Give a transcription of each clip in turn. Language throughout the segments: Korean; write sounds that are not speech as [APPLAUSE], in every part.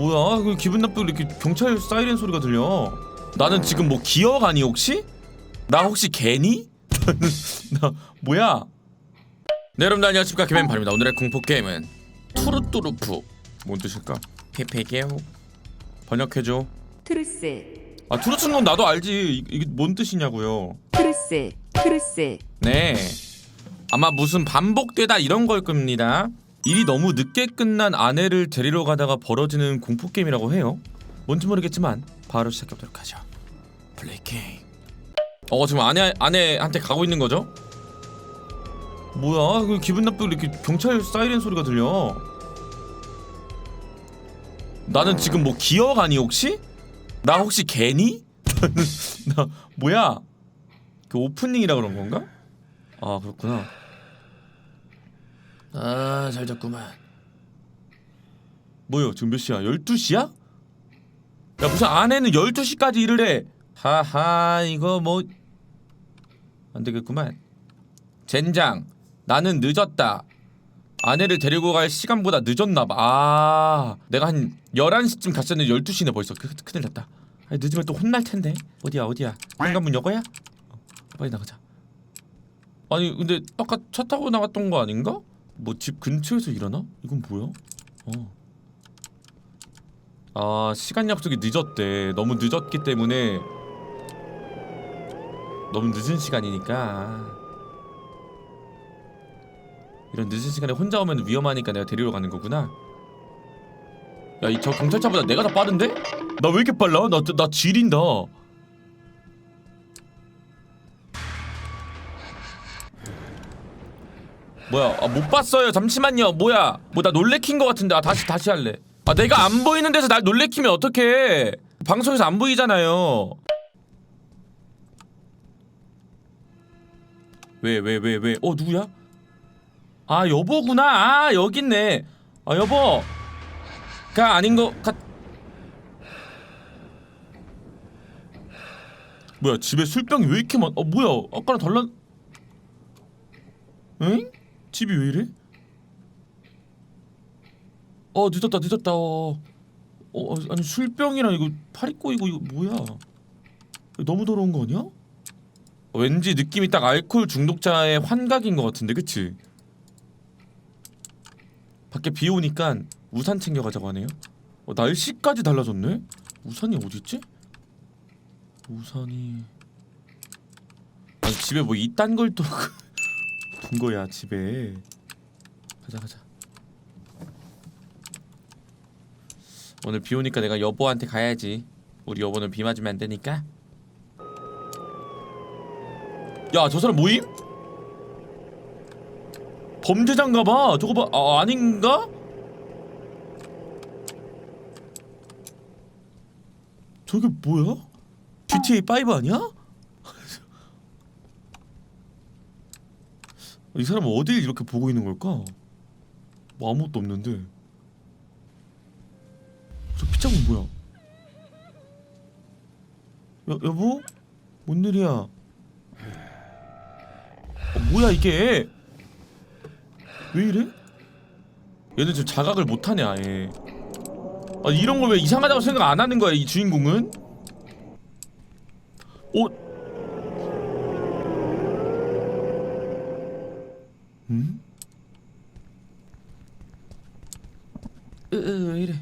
뭐야? 그 기분 나쁘게 이렇게 경찰 사이렌 소리가 들려. 나는 지금 뭐 기억 아니 혹시? 나 혹시 개니? [LAUGHS] 나 뭐야? 네 여러분들 안녕하십니까 개맨팔입니다. 오늘의 공포 게임은 투르뚜루프 뭔 뜻일까? 페페게오 번역해줘. 트루스 아 투르츠는 건 나도 알지. 이- 이게 뭔 뜻이냐고요. 트루스 트루스 네. 아마 무슨 반복되다 이런 걸 겁니다. 일이 너무 늦게 끝난 아내를 데리러 가다가 벌어지는 공포 게임이라고 해요. 뭔지 모르겠지만 바로 시작해보도록 하죠. 플레이 게임. 어 지금 아내 아내한테 가고 있는 거죠? 뭐야? 그 기분 나쁘게 이렇게 경찰 사이렌 소리가 들려. 나는 지금 뭐 기억 아니 혹시? 나 혹시 개니? [LAUGHS] 나 뭐야? 그 오프닝이라 그런 건가? 아 그렇구나. 아 잘 잤구만. 뭐요? 지금 몇 시야? 12시야? 야 무슨 아내는 12시까지 일을 해. 하하 이거 뭐 안 되겠구만. 젠장 나는 늦었다. 아내를 데리고 갈 시간보다 늦었나봐. 아 내가 한 11시쯤 갔었는데 12시네 벌써. 그, 큰일 났다. 아니, 늦으면 또 혼날 텐데. 어디야 어디야? 현관문 여거야? 어, 빨리 나가자. 아니 근데 아까 차 타고 나갔던 거 아닌가? 뭐 집 근처에서 일하나? 이건 뭐야? 어. 아 시간 약속이 늦었대. 너무 늦었기 때문에 너무 늦은 시간이니까 이런 늦은 시간에 혼자 오면 위험하니까 내가 데리러 가는 거구나. 야 이 저 경찰차보다 내가 더 빠른데? 나 왜 이렇게 빨라? 나 나 지린다. 뭐야? 아, 못 봤어요. 잠시만요. 뭐야? 뭐 나 놀래킨 거 같은데. 아 다시 다시 할래. 아 내가 안 보이는 데서 날 놀래키면 어떡해? 방송에서 안 보이잖아요. 왜 왜 왜 왜? 어 누구야? 아 여보구나. 아 여기 있네. 아 여보. 가 아닌 거 같. 뭐야 집에 술병이 왜 이렇게 많? 어 뭐야 아까랑 달라? 응? 집이 왜 이래? 어 늦었다 늦었다 어, 어 아니 술병이랑 이거 파리 꼬이고 이거 뭐야 너무 더러운 거 아니야? 왠지 느낌이 딱 알코올 중독자의 환각인 것 같은데 그치? 밖에 비 오니까 우산 챙겨가자고 하네요 어, 날씨까지 달라졌네? 우산이 어딨지? 우산이 아니 집에 뭐 이딴 걸또 [LAUGHS] 둔 거야 집에 가자 가자 오늘 비 오니까 내가 여보한테 가야지 우리 여보는 비 맞으면 안 되니까 야 저 사람 모임? 범죄자인가 봐 저거 봐 아, 아닌가? 저게 뭐야? GTA 5 아니야? 이 사람 은 어딜 이렇게 보고 있는 걸까? 뭐 아무것도 없는데 저 피자국 뭐야? 여, 여보? 뭔 일이야? 어, 뭐야 이게? 왜 이래? 얘는 지금 자각을 못하네 아예 아 이런 걸 왜 이상하다고 생각 안 하는 거야 이 주인공은? 어? 음? 으, 으, 왜 이래?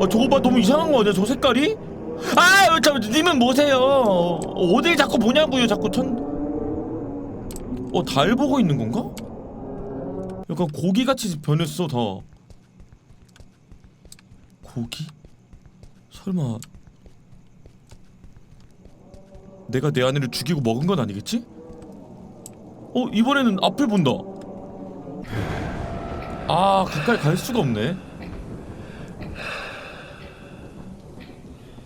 아 저거 봐 너무 이상한 거 아니야 저 색깔이? 아 잠깐 님은 뭐세요? 어딜 자꾸 보냐고요 자꾸 천. 어 달 보고 있는 건가? 약간 고기 같이 변했어 다. 고기? 설마 내가 내 아내를 죽이고 먹은 건 아니겠지? 어 이번에는 앞을 본다. 아 가까이 갈 수가 없네.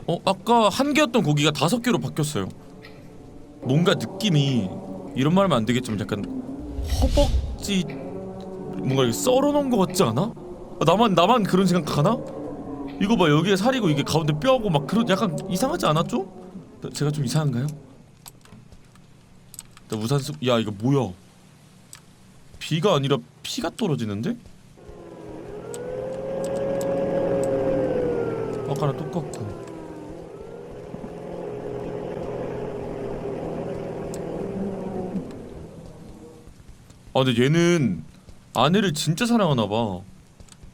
어 아까 한 개였던 고기가 다섯 개로 바뀌었어요. 뭔가 느낌이 이런 말 하면 안 되겠지만 약간 허벅지 뭔가 썰어놓은 것 같지 않아? 아, 나만 나만 그런 생각하나? 이거 봐 여기에 살이고 이게 가운데 뼈고 막 그런 약간 이상하지 좀? 나- 제가 좀 이상한가요? 나 우산 쓰... 야 이거 뭐야? 비가 아니라 피가 떨어지는데? 아까랑 똑같고 아 근데 얘는 아내를 진짜 사랑하나봐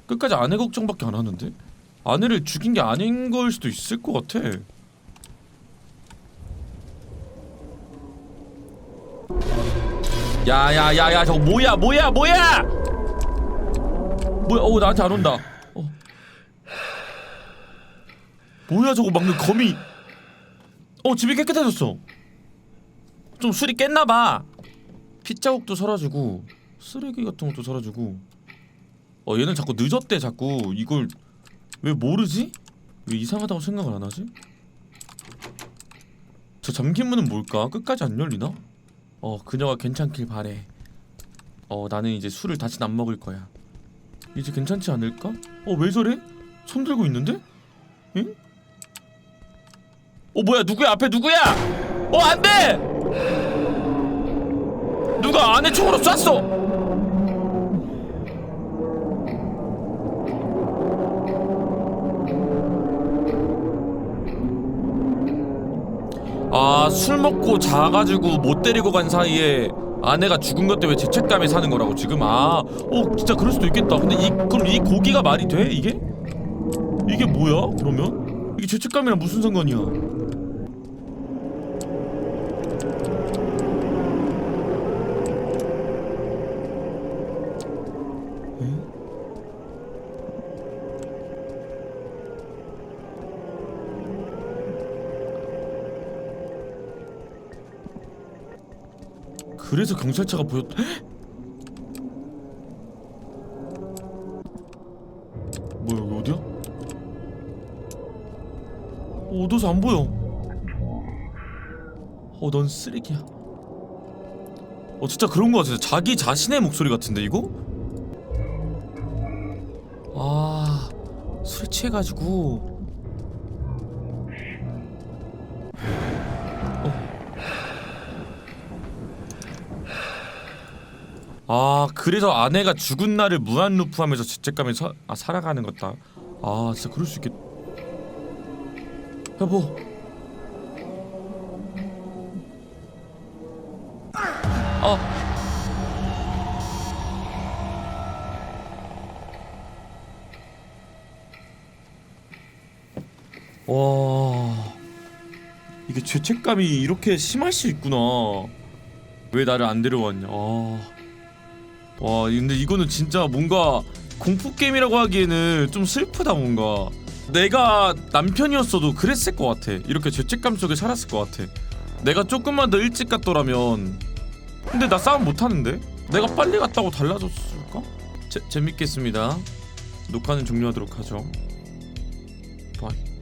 끝까지 아내 걱정밖에 안 하는데? 아내를 죽인 게 아닌 걸 수도 있을 것 같아 야야야야 저거 뭐야 뭐야 뭐야 뭐야 어 나한테 안 온다 어. 뭐야 저거 막는 거미 어 집이 깨끗해졌어 좀 술이 깼나봐 핏자국도 사라지고 쓰레기 같은 것도 사라지고 어 얘는 자꾸 늦었대 자꾸 이걸 왜 모르지? 왜 이상하다고 생각을 안 하지? 저 잠긴 문은 뭘까? 끝까지 안 열리나? 어 그녀가 괜찮길 바래 어 나는 이제 술을 다시 안 먹을 거야 이제 괜찮지 않을까? 어 왜 저래? 손 들고 있는데? 응? 어 뭐야 누구야 앞에 누구야? 어 안돼! 누가 안에 총으로 쐈어! 아술 먹고 자가지고 못 데리고 간 사이에 아내가 죽은 것 때문에 죄책감에 사는 거라고 지금? 아 어 진짜 그럴 수도 있겠다. 근데 이 그럼 이 고기가 말이 돼 이게? 이게 뭐야 그러면? 이게 죄책감이랑 무슨 상관이야 그래서 경찰차가 보였. 헉! 뭐야 여기 어디야? 어, 어두워서 안 보여. 어, 넌 쓰레기야. 어, 진짜 그런 거 같아. 자기 자신의 목소리 같은데 이거? 아, 술 취해가지고. 아 그래서 아내가 죽은 날을 무한 루프하면서 죄책감에 서, 아, 살아가는 거다. 아 진짜 그럴 수 있겠. 여보. 아. 와 이게 죄책감이 이렇게 심할 수 있구나. 왜 나를 안 데려왔냐. 아. 와 근데 이거는 진짜 뭔가 공포 게임이라고 하기에는 좀 슬프다 뭔가. 내가 남편이었어도 그랬을 것 같아. 이렇게 죄책감 속에 살았을 것 같아. 내가 조금만 더 일찍 갔더라면. 근데 나 싸움 못하는데? 내가 빨리 갔다고 달라졌을까? 재, 재밌겠습니다. 녹화는 종료하도록 하죠. 바이